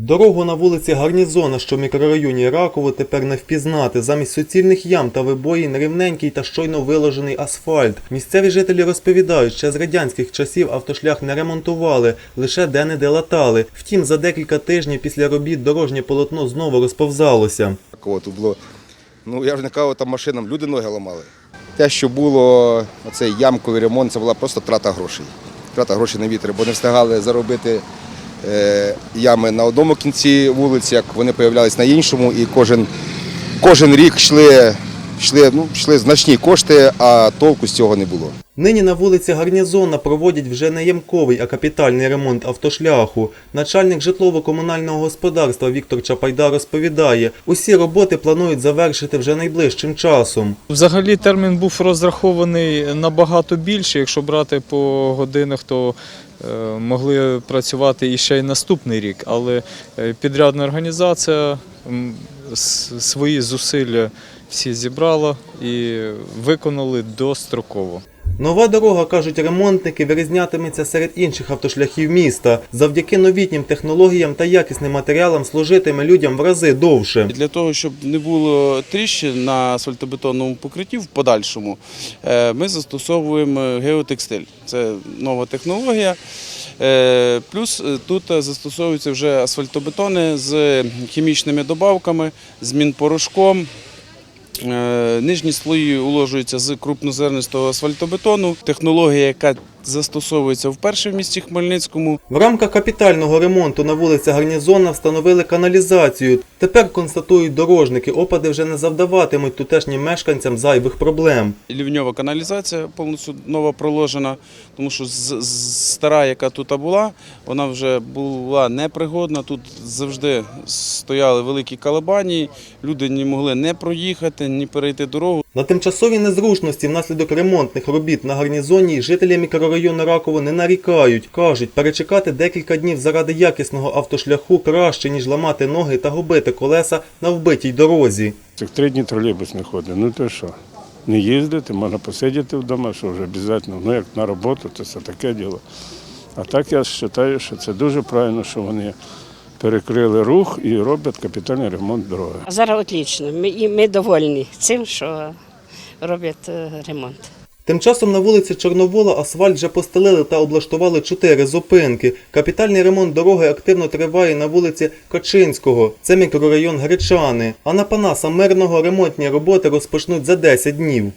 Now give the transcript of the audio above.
Дорогу на вулиці Гарнізона, що в мікрорайоні Раково, тепер не впізнати. Замість суцільних ям та вибоїн рівненький та щойно виложений асфальт. Місцеві жителі розповідають, що з радянських часів автошлях не ремонтували, лише де-не-де латали. Втім, за декілька тижнів після робіт дорожнє полотно знову розповзалося. Тут було. Ну я ж не кажу, там машинам люди ноги ламали. Те, що було, оцей ямковий ремонт, це була просто трата грошей. Трата грошей на вітер, бо не встигали заробити ями на одному кінці вулиці, як вони появлялись на іншому, і кожен, кожен рік йшли, йшли, ну, йшли значні кошти, а толку з цього не було. Нині на вулиці Гарнізонна проводять вже не ямковий, а капітальний ремонт автошляху. Начальник житлово-комунального господарства Віктор Чапайда розповідає, усі роботи планують завершити вже найближчим часом. Взагалі термін був розрахований набагато більше. Якщо брати по годинах, то е, могли працювати і ще й наступний рік. Але е, підрядна організація свої зусилля всі зібрала і виконали достроково. Нова дорога, кажуть ремонтники, вирізнятиметься серед інших автошляхів міста. Завдяки новітнім технологіям та якісним матеріалам служитиме людям в рази довше. Для того, щоб не було тріщин на асфальтобетонному покритті в подальшому, е, ми застосовуємо геотекстиль. Це нова технологія. Е, Плюс е, тут застосовуються вже асфальтобетони з хімічними добавками, з мінпорошком. Е, Нижні слої уложуються з крупнозернистого асфальтобетону. Технологія, яка застосовується вперше в місті Хмельницькому, В рамках капітального ремонту на вулиці Гарнізонна встановили каналізацію. Тепер констатують дорожники, опади вже не завдаватимуть тутешнім мешканцям зайвих проблем. лівньова каналізація повністю нова проложена, тому що стара, яка тут була, вона вже була непригодна. Тут завжди стояли великі калабані, люди не могли не проїхати, ні перейти дорогу. На тимчасові незручності внаслідок ремонтних робіт на гарнізоні жителі мікрорайону Раково не нарікають. Кажуть, перечекати декілька днів заради якісного автошляху краще, ніж ламати ноги та губити колеса на вбитій дорозі. Цих три дні тролейбус не ходить. Ну то що? Не їздити, можна посидіти вдома, що вже обов'язково. Ну як на роботу, то це таке діло. А так я вважаю, що це дуже правильно, що вони перекрили рух і роблять капітальний ремонт дороги. Зараз отлично. Ми, і ми довольні цим, що роблять е, ремонт. Тим часом на вулиці Чорновола асфальт вже постелили та облаштували чотири зупинки. Капітальний ремонт дороги активно триває на вулиці Качинського. Це мікрорайон Гречани. А на Панаса Мирного ремонтні роботи розпочнуть за 10 днів.